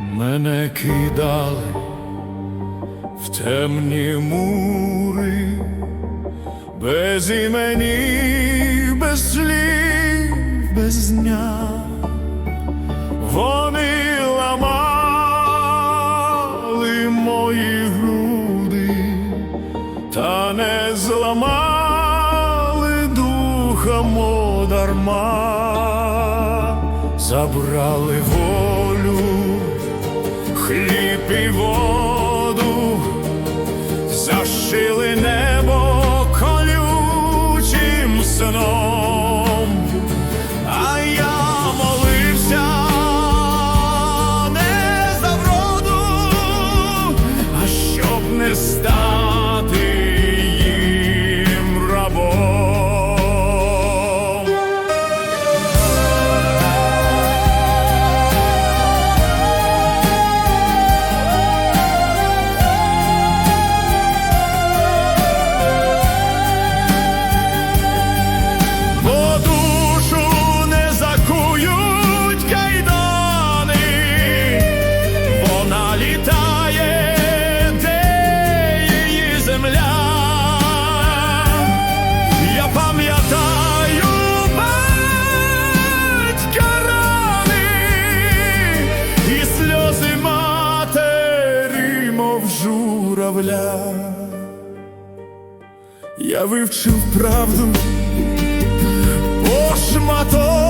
Мене кидали в темні мури, без імені, без слів, без дня. Вони ламали мої груди, та не зламали духа мого дарма, забрали волю, хліб і воду, зашили небо колючим сном. А я молився не за вроду, а щоб не стати журавля. Я вивчив правду по шматок